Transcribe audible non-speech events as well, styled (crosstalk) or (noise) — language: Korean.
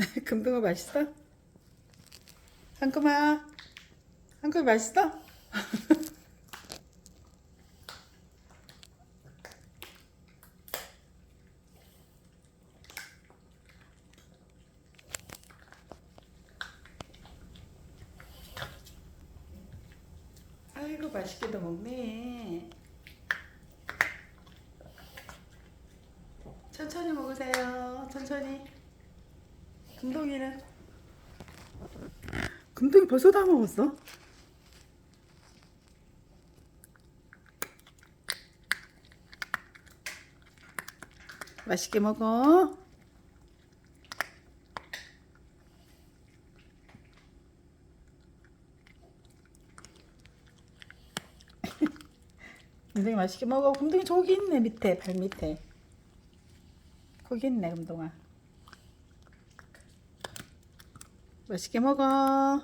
(laughs) 금붕어 맛있어? 한금아 한금 맛있어? (laughs) 아이고 맛있게도 먹네 천천히 먹으세요 천천히 금동이는 금동이 벌써 다 먹었어? 맛있게 먹어. (laughs) 금동이 맛있게 먹어. 금동이 저기 있네 밑에 발 밑에. 거기 있네 금동아. 맛있게 먹어.